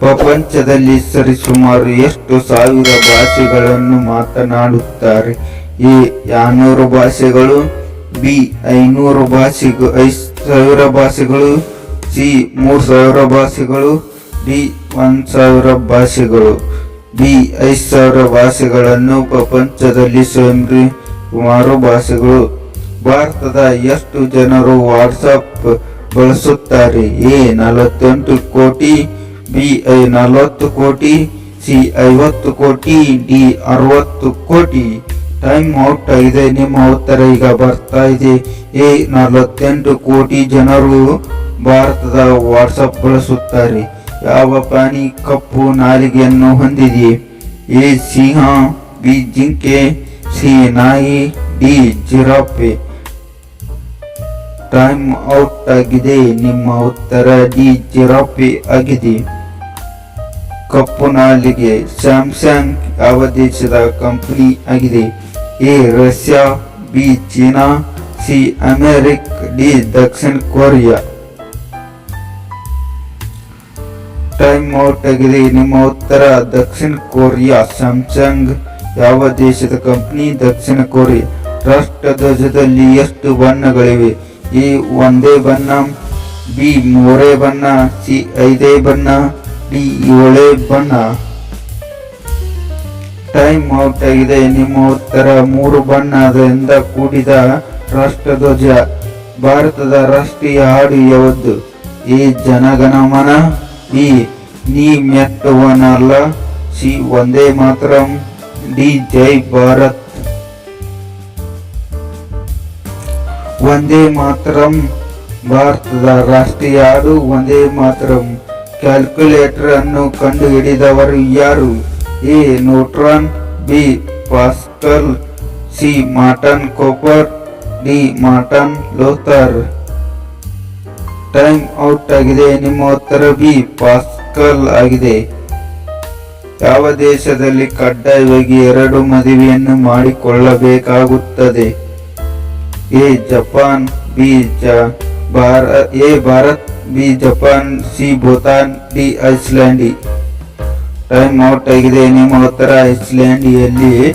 ಪ್ರಪಂಚದಲ್ಲಿ ಸರಿಸುಮಾರು ಎಷ್ಟು ಸಾವಿರ ಭಾಷೆಗಳನ್ನು ಮಾತನಾಡುತ್ತಾರೆ? ಎ ಯಾನೂರು ಭಾಷೆಗಳು, ಬಿ, ಐನೂರು ಭಾಷೆಗಳು ಐ ಸಾವಿರ ಭಾಷೆಗಳು, ಸಿ, ಮೂರು ಸಾವಿರ ಭಾಷೆಗಳು, ಡಿ, ಒಂದು ಸಾವಿರ ಭಾಷೆಗಳು. ಬಿ, ಐದು ಸಾವಿರ ಭಾಷೆಗಳನ್ನು ಪ್ರಪಂಚದಲ್ಲಿ ಸರಿ ಸುಮಾರು ಭಾಷೆಗಳು. ಭಾರತದ ಎಷ್ಟು ಜನರು ವಾಟ್ಸಪ್ ಬಳಸುತ್ತಾರೆ? ಎ, ನಲವತ್ತೆಂಟು ಕೋಟಿ ಬಿ ಐ ನಲವತ್ತು ಕೋಟಿ ಸಿ ಐವತ್ತು ಕೋಟಿ ಡಿ ಅರವತ್ತು ಕೋಟಿ. ಟೈಮ್ ಔಟ್ ಆಗಿದೆ, ನಿಮ್ಮ ಉತ್ತರ ಈಗ ಬರ್ತಾ ಇದೆ. ಎ ನಲವತ್ತೆಂಟು ಕೋಟಿ ಜನರು ಭಾರತದ ವಾಟ್ಸಪ್ ಬಳಸುತ್ತಾರೆ. ಯಾವ ಪ್ರಾಣಿ ಕಪ್ಪು ನಾಲಿಗೆಯನ್ನು ಹೊಂದಿದೆ? ಎ ಸಿಂಹ, ಬಿ ಜಿಂಕೆ, ಸಿ ನಾಯಿ, ಡಿ ಜಿರಾಫೆ. ಟೈಮ್ ಔಟ್ ಆಗಿದೆ, ನಿಮ್ಮ ಉತ್ತರ ಡಿ ಜಿರಾಫೆ ಆಗಿದೆ. ಕಪ್ಪು ನಾಲಿಗೆ ಸ್ಯಾಮ್ಸಂಗ್ ಯಾವ ದೇಶದ ಕಂಪನಿ ಆಗಿದೆ? A, Russia, B, China, C, America, D, Dakshina Korea. Time out ಆಗಿದೆ. ನಿಮ್ಮ ಉತ್ತರ, ದಕ್ಷಿಣ ಕೊರಿಯಾ. ಸ್ಯಾಮ್ಸಂಗ್ ಯಾವ ದೇಶದ ಕಂಪನಿ? ದಕ್ಷಿಣ ಕೊರಿಯಾ. ರಾಷ್ಟ್ರ ಧ್ವಜದಲ್ಲಿ ಎಷ್ಟು ಬಣ್ಣಗಳಿವೆ? ಎ, ಒಂದೇ ಬಣ್ಣ, ಬಿ, ಮೂರೇ ಬಣ್ಣ, ಸಿ, ಐದೇ ಬಣ್ಣ. ಡಿ ಏಳೆ ಬಣ್ಣ ಟೈಮ್ ಔಟ್ ಆಗಿದೆ. ನಿಮ್ಮ ಉತ್ತರ ಮೂರು ಬಣ್ಣದಿಂದ ಕೂಡಿದ ರಾಷ್ಟ್ರಧ್ವಜ, ಭಾರತದ ರಾಷ್ಟ್ರೀಯ ಹಾಡು ಯಾವುದು ಈ ಜನಗಣಮನ ಬಿ ನೀ ಮೆಟ್ಟುವನಲ್ಲ ಸಿ ಒಂದೇ ಮಾತ್ರ, ಡಿ ಜೈ ಭಾರತ್. ಒಂದೇ ಮಾತ್ರ, ಭಾರತದ ರಾಷ್ಟ್ರೀಯ ಹಾಡು ಒಂದೇ ಮಾತರಂ. ಕ್ಯಾಲ್ಕುಲೇಟರ್ ಅನ್ನು ಕಂಡುಹಿಡಿದವರು ಯಾರು? A. Newton, B. Pascal, C. Martin Cooper, D. Martin Luther. Time out ಆಗಿದೆ. ನಿಮ್ಮ ಉತ್ತರ ಬಿ. ಪಾಸ್ಕಲ್ ಆಗಿದೆ. ಯಾವ ದೇಶದಲ್ಲಿ ಕಡ್ಡಾಯವಾಗಿ ಎರಡು ಮದುವೆಯನ್ನು ಮಾಡಿಕೊಳ್ಳಬೇಕಾಗುತ್ತದೆ? ಎ. Japan, B. ಜ ಭಾರ A Bharat B, Japan, C, Bhutan, D, Iceland. Time out ಆಗಿದೆ. ನಿಮ್ಮ ಉತ್ತರ ಐಸ್ಲ್ಯಾಂಡಿಯಲ್ಲಿ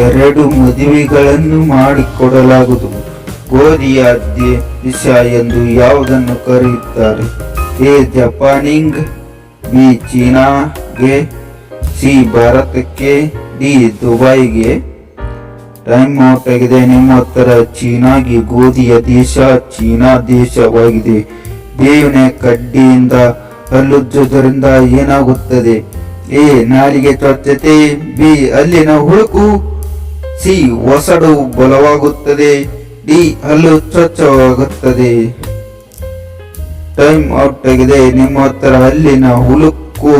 ಎರಡು ಮದುವೆಗಳನ್ನು ಮಾಡಿಕೊಡಲಾಗುವುದು. ಗೋಧಿಯ ವಿಷಯ ಎಂದು ಯಾವುದನ್ನು ಕರೆಯುತ್ತಾರೆ? ಎ, ಜಪಾನಿಂಗ್, ಬಿ, ಚೀನಾಗೆ, ಸಿ, ಭಾರತಕ್ಕೆ, ಡಿ, ದುಬೈಗೆ. ಟೈಮ್ ಔಟ್ ಆಗಿದೆ ನಿಮ್ಮ ಉತ್ತರ ಚೀನಾಗಿ ಗೋಧಿಯ ದೇಶ, ಚೀನಾ ದೇಶವಾಗಿದೆ. ಬೇವಿನ ಕಡ್ಡಿಯಿಂದ ಹಲ್ಲುಜ್ಜುವುದರಿಂದ ಏನಾಗುತ್ತದೆ? ಎ ನಾಲಿಗೆ ಸ್ವಚ್ಛತೆ, ಬಿ, ಅಲ್ಲಿನ ಹುಳುಕು, ಸಿ, ಒಸಡು ಬಲವಾಗುತ್ತದೆ, ಡಿ, ಹಲ್ಲು ಸ್ವಚ್ಛವಾಗುತ್ತದೆ. ಟೈಮ್ ಔಟ್ ಆಗಿದೆ, ನಿಮ್ಮ ಉತ್ತರ ಅಲ್ಲಿನ ಹುಳುಕು,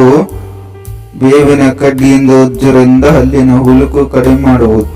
ಬೇವಿನ ಕಡ್ಡಿಯಿಂದ ಉಜ್ಜರಿಂದ ಅಲ್ಲಿನ ಹುಳುಕು ಕಡಿಮೆ ಮಾಡುವುದು.